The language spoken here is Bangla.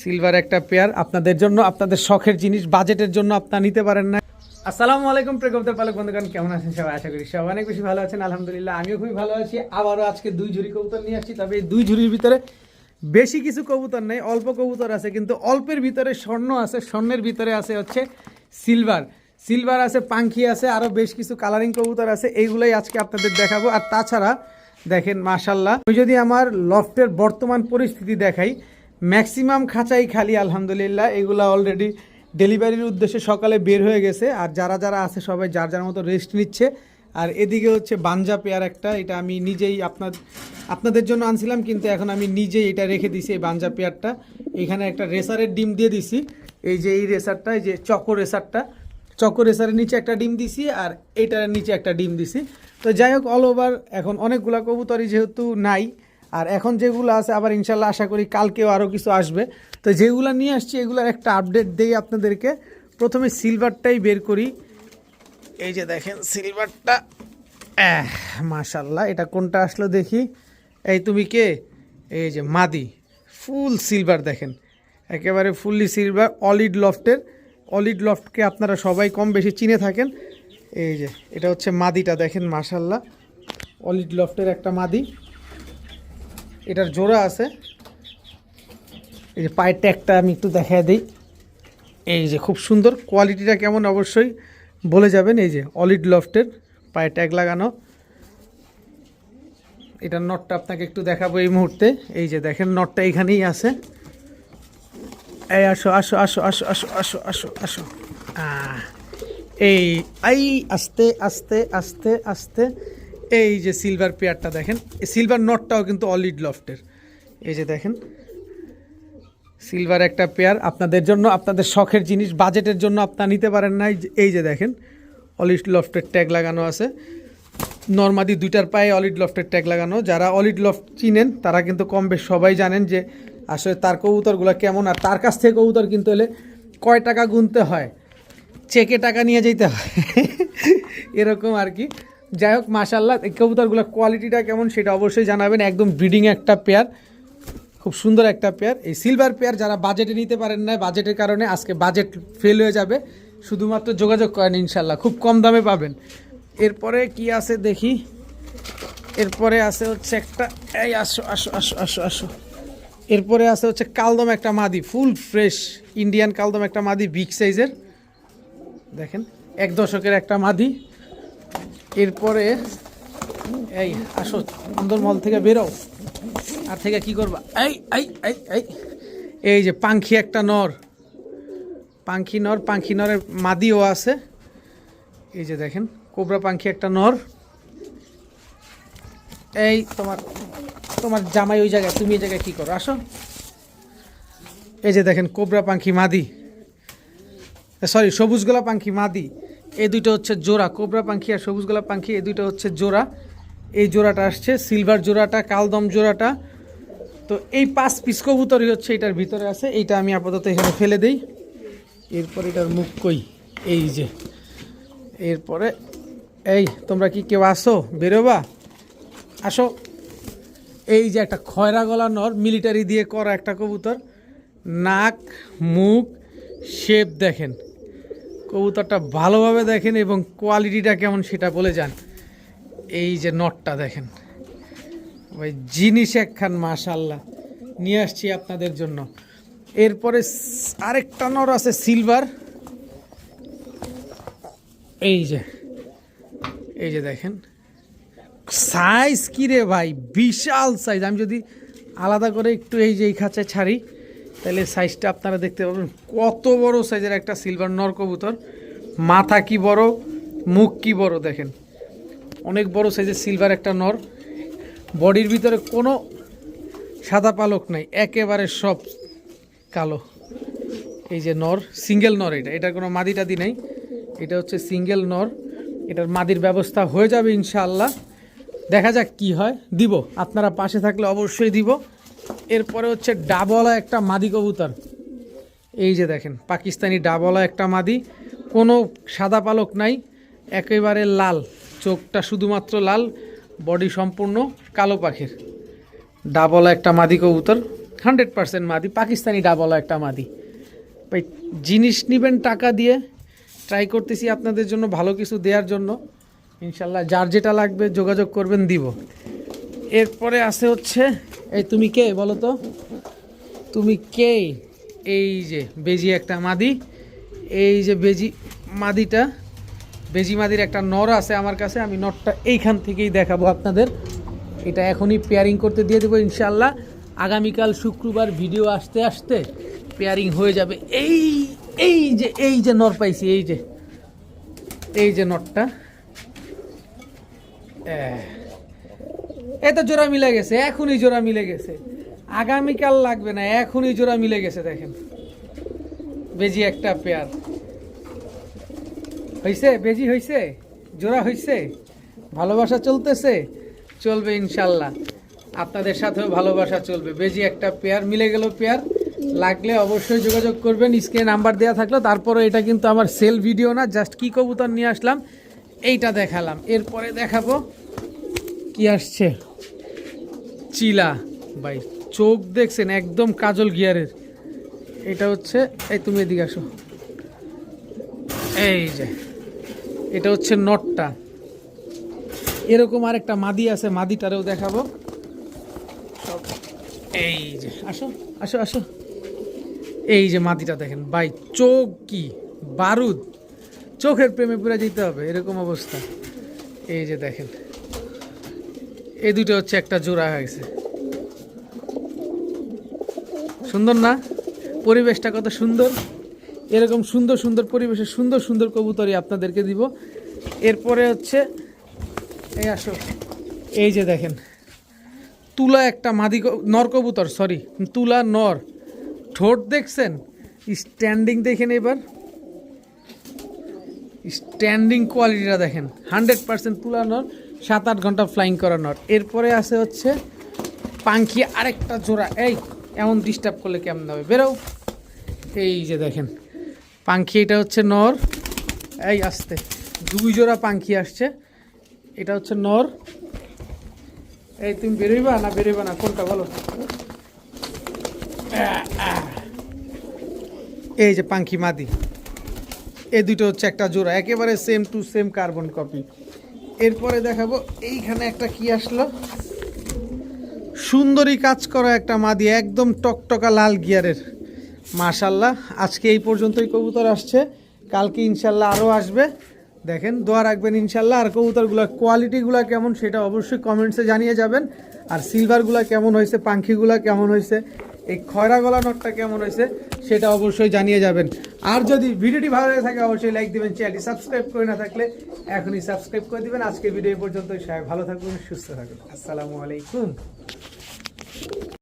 সিলভার একটা পেয়ার আপনাদের জন্য, আপনাদের শখের জিনিস বাজেটের জন্য আপনারা নিতে পারেন না। আসসালামু আলাইকুম প্রেকবদের পালক বন্ধুগণ, কেমন আছেন সবাই? আশা করি সবাই অনেক বেশি ভালো আছেন, আলহামদুলিল্লাহ, আমিও খুবই ভালো আছি। আবারও আজকে দুই ঝুড়ি কবুতর নিয়ে আসছি, তবে এই দুই ঝুড়ির ভিতরে বেশি কিছু কবুতর নেই, অল্প কবুতর আছে, কিন্তু অল্পের ভিতরে স্বর্ণ আছে, স্বর্ণের ভিতরে আছে হচ্ছে সিলভার সিলভার আছে, পাঙ্খি আছে আরও বেশ কিছু কালারিং কবুতর আছে, এইগুলোই আজকে আপনাদের দেখাবো। আর তাছাড়া, দেখেন মাশাল্লাহ আমি যদি আমার লফটের বর্তমান পরিস্থিতি দেখাই ম্যাক্সিমাম খাঁচাই খালি, আলহামদুলিল্লাহ। এগুলা অলরেডি ডেলিভারির উদ্দেশ্যে সকালে বের হয়ে গেছে। আর যারা যারা আছে, সবাই যার যার মতো রেস্ট নিচ্ছে। আর এদিকে হচ্ছে বাঞ্জা পেয়ার একটা, এটা আমি নিজেই আপনার আপনাদের জন্য আনছিলাম, কিন্তু এখন আমি নিজেই এটা রেখে দিছি এই বাঞ্জা পেয়ারটা। এখানে একটা রেসারের ডিম দিয়ে দিছি। এই যে এই রেসারটা, এই যে চকো রেসারটা। চকো রেসারের নিচে একটা ডিম দিছি, আর এটার নিচে একটা ডিম দিছি। তো যাই হোক অল ওভার এখন অনেকগুলা কবুতরই যেহেতু নাই আর এখন যেগুলো আছে, আবার ইনশাল্লাহ আশা করি কালকেও আরও কিছু আসবে। তো যেগুলো নিয়ে আসছি, এগুলোর একটা আপডেট দেই আপনাদেরকে। প্রথমে সিলভারটাই বের করি। এই যে দেখেন সিলভারটা মাশাল্লাহ, এটা কোনটা আসলো দেখি? এই তুমি কে? এই যে মাদি ফুল সিলভার দেখেন। একেবারে ফুললি সিলভার অলিড লফটের অলিড লফটকে আপনারা সবাই কম বেশি চিনে থাকেন। এই যে, এটা হচ্ছে মাদিটা দেখেন, মাশাল্লাহ। অলিড লফটের একটা মাদি। এটার জোড়া আছে। এই যে পায়ের ট্যাগটা আমি একটু দেখা দিই। এই যে খুব সুন্দর, কোয়ালিটিটা কেমন অবশ্যই বলে যাবেন। এই যে অলিড লফটের পায়ে ট্যাগ লাগানো। এটার নটটা আপনাকে একটু দেখাবো এই মুহূর্তে। এই যে দেখেন, নটটা এখানেই আছে। এই আসো আসো আসো আসো আসো আসো আসো আসো। এই, আই, আস্তে আস্তে আস্তে আস্তে। এই যে সিলভার পেয়ারটা দেখেন সিলভার নটটাও কিন্তু অলিড লফটের এই যে দেখেন সিলভার একটা পেয়ার আপনাদের জন্য, আপনাদের শখের জিনিস বাজেটের জন্য আপনারা নিতে পারেন না এই যে- দেখেন অলিড লফটের ট্যাগ লাগানো আছে। নর্মাদি দুইটার পায়ে অলিড লফটের ট্যাগ লাগানো। যারা অলিড লফট চিনেন, তারা কিন্তু কম বেশ সবাই জানেন যে আসলে তার কবুতরগুলো কেমন। আর তার কাছ থেকে কবুতর কিনতে হলে কয় টাকা গুনতে হয়? চেকে টাকা নিয়ে যেতে হয়। এরকম আর কি। যাই হোক মাসাল্লাহ এই কবুতরগুলোর কোয়ালিটিটা কেমন সেটা অবশ্যই জানাবেন। একদম ব্রিডিং একটা পেয়ার খুব সুন্দর একটা পেয়ার এই সিলভার পেয়ার যারা বাজেটে নিতে পারেন না বাজেটের কারণে আজকে বাজেট ফেল হয়ে যাবে। শুধুমাত্র যোগাযোগ করেন ইনশাল্লাহ খুব কম দামে পাবেন। এরপরে কি আছে দেখি? এরপরে আছে হচ্ছে একটা, এই আসো আসো আসো আসো আসো। এরপরে আছে হচ্ছে কালদম একটা মাদি ফুল ফ্রেশ ইন্ডিয়ান কালদম একটা মাদি বিগ সাইজের দেখেন, এক দশকের একটা মাদি। এরপরে, এই, আসো অন্দরমহল থেকে বেরো আর থেকে কি করবা? এই এই এই এই। এই যে, পাখি একটা নর। পাখি নর, পাখি নরের মাদিও আছে। এই যে দেখেন, কোবরা পাখি একটা নর। এই, তোমার তোমার জামাই ওই জায়গায়, তুমি এই জায়গায় কি করো? আসো। এই যে দেখেন, কোবরা পাখি মাদি। সরি সবুজ গোলা পাখি মাদি। এই দুইটা হচ্ছে জোড়া, কোবরা পাখি আর সবুজ গোলা পাখি এই দুইটা হচ্ছে জোড়া। এই জোড়াটা আসছে, সিলভার জোড়াটা, কালদম জোড়াটা। তো এই পাঁচ পিস কবুতরই হচ্ছে এটার ভিতরে আছে, এইটা আমি আপাতত এখানে ফেলে দেই। এরপর এটার মুখ কই? এই যে। এরপরে, এই, তোমরা কি কেউ আসো? বেরোবা? আসো। এই যে একটা খয়রা গলা নর মিলিটারি দিয়ে করা একটা কবুতর। নাক, মুখ শেপ দেখেন। কবুতরটা ভালোভাবে দেখেন এবং কোয়ালিটিটা কেমন সেটা বলে যান। এই যে নটটা দেখেন। ওই জিনিস একখান মাশাল্লাহ নিয়ে আসছি আপনাদের জন্য। এরপরে আরেকটা নর আছে সিলভার এই যে এই যে দেখেন। সাইজ কি রে ভাই? বিশাল সাইজ আমি যদি আলাদা করে একটু এই যে এই খাঁচায় ছাড়ি। তাহলে সাইজটা আপনারা দেখতে পাবেন। কত বড় সাইজের একটা সিলভার নর কবুতর মাথা কি বড়, মুখ কি বড় দেখেন। অনেক বড় সাইজের সিলভার একটা নর। বডির ভিতরে কোনো সাদা পালক নাই, একেবারে সব কালো। এই যে নর সিঙ্গেল নর এটা। এটার কোনো মাদি টাদি নাই। এটা হচ্ছে সিঙ্গেল নর। এটার মাদির ব্যবস্থা হয়ে যাবে ইনশাআল্লাহ। দেখা যাক কি হয়। দিব। আপনারা পাশে থাকলে অবশ্যই দিব। এরপরে হচ্ছে ডাবলা একটা মাদি কবুতর। এই যে দেখেন, পাকিস্তানি ডাবলা একটা মাদি। কোনো সাদা পালক নাই, একেবারে লাল। চোখটা শুধুমাত্র লাল, বডি সম্পূর্ণ কালো পাখির। ডাবলা একটা মাদি কবুতর, হান্ড্রেড পার্সেন্ট মাদি, পাকিস্তানি ডাবলা একটা মাদি। ভাই, জিনিস নেবেন টাকা দিয়ে ট্রাই করতেছি আপনাদের জন্য ভালো কিছু দেওয়ার জন্য। ইনশাল্লাহ, যার যেটা লাগবে যোগাযোগ করবেন, দিব। এরপরে আছে হচ্ছে, এই তুমি কে বলো তো? তুমি কে? এই যে বেজি একটা মাদি, এই যে বেজি মাদিটা, বেজি মাদির একটা নর আছে আমার কাছে, আমি নরটা এইখান থেকেই দেখাবো আপনাদের। এটা এখনই পেয়ারিং করতে দিয়ে দেবো ইনশাল্লাহ আগামীকাল শুক্রবার ভিডিও আসতে আসতে পেয়ারিং হয়ে যাবে। এই এই যে এই যে নর পাইছি, এই যে এই যে নটটা এ তো জোড়া মিলে গেছে, এখনই জোড়া মিলে গেছে। আগামীকাল লাগবে না, এখনই জোড়া মিলে গেছে, দেখেন। বেজি একটা পেয়ার হইছে? বেজি হইছে? জোড়া হইছে? ভালোবাসা চলতেছে? চলবে ইনশাল্লাহ। আপনাদের সাথেও ভালোবাসা চলবে। বেজি একটা পেয়ার মিলে গেল পেয়ার লাগলে অবশ্যই যোগাযোগ করবেন। স্ক্রিনে নাম্বার দেওয়া থাকল, তারপরে এটা কিন্তু আমার সেল ভিডিও না জাস্ট কি কবুতর নিয়ে আসলাম, এইটা দেখালাম। এরপরে দেখাবো কি আসছে? চিলা। ভাই, চোখ দেখছেন, একদম কাজল গিয়ারের। এটা হচ্ছে, এই তুমি এদিকে আসো। এই যে, এটা হচ্ছে নটটা। এরকম আরেকটা মাদি আছে, মাদিটারেও দেখাবো। এই যে, আসো আসো আসো। এই যে মাদিটা দেখেন, ভাই, চোখ কি বারুদ। চোখের প্রেমে পুরে যেতে হবে, এরকম অবস্থা। এই যে দেখেন। এই দুটো হচ্ছে একটা জোড়া হয়েছে সুন্দর না? পরিবেশটা কত সুন্দর। এরকম সুন্দর সুন্দর পরিবেশে সুন্দর সুন্দর কবুতরই আপনাদেরকে দিব। এরপরে হচ্ছে, এই আসো। এই যে দেখেন, তুলা একটা মাদি নর কবুতর সরি তুলা নর। ঠোঁট দেখছেন? স্ট্যান্ডিং দেখেন এবার। স্ট্যান্ডিং কোয়ালিটিটা দেখেন। হান্ড্রেড পার্সেন্ট তুলা নর। সাত আট ঘণ্টা ফ্লাইং করা নর এরপরে আছে হচ্ছে পাঙ্খি আরেকটা জোড়া। এই, এমন ডিস্টার্ব করলে কেমন হবে? বেরো। এই যে দেখেন পাঙ্খি এটা হচ্ছে নর। এই আসতে, দুই জোড়া পাঙ্খি আসছে। এটা হচ্ছে নর। এই, তুমি বেরোইবা না বেরোইবা না? কোনটা বলো? এই যে পাঙ্খি মাদি। এই দুটো হচ্ছে একটা জোড়া। একেবারে same to same carbon copy এরপরে দেখাবো এইখানে একটা কি আসলো? সুন্দরী কাজ করা একটা মাদি একদম টকটকা লাল গিয়ারের। মাশাল্লাহ আজকে এই পর্যন্তই কবুতর আসছে। কালকে ইনশাল্লাহ আরও আসবে। দেখেন, দোয়া রাখবেন ইনশাল্লাহ আর কবুতরগুলো, কোয়ালিটিগুলো কেমন সেটা অবশ্যই কমেন্টসে জানিয়ে যাবেন। আর সিলভারগুলো কেমন হয়েছে, পাখিগুলো কেমন হয়েছে এই খয়রা গলা নটটা কেমন হয়েছে সেটা অবশ্যই জানিয়ে যাবেন। আর যদি ভিডিওটি ভালো লেগে থাকে, অবশ্যই লাইক দেবেন চ্যানেলটি সাবস্ক্রাইব করে না থাকলে এখনই সাবস্ক্রাইব করে দেবেন। আজকে ভিডিও এই পর্যন্তই। সবাই ভালো থাকুন সুস্থ থাকুন আসসালামু আলাইকুম।